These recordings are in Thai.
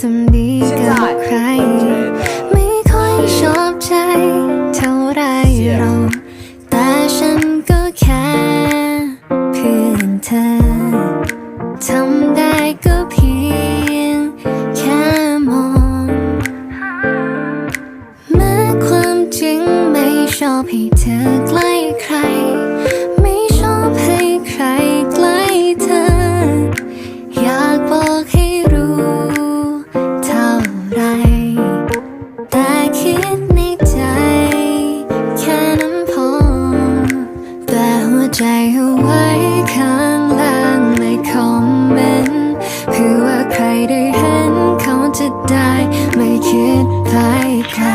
ทำดีกับใคร ไม่ค่อยชอบใจ เท่าไรหรอกแต่ฉันก็แค่เพื่อนเธอทำได้ก็เพียงแค่มองแม้ความจริงไม่ชอบให้เธอ ใจเอาไว้ข้างล่างในคอมเมนต์เพื่อว่าใครได้เห็นเขาจะได้ไม่คิดไปไกล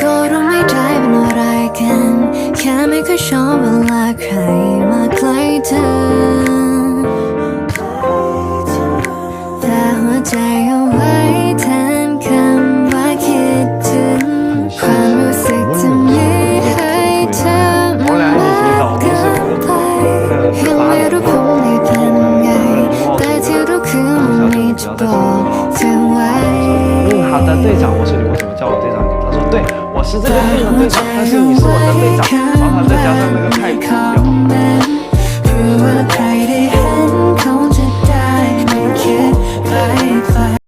ก็รู้ไม่ใจเป็นอะไรกัน แค่ไม่เคยชอบเวลาใครมาใกล้เธอ แต่หัวใจเอาไว้แทน 问他的队长，我说你为什么叫我队长？他说对我是这个队的队长，但是你是我的队长。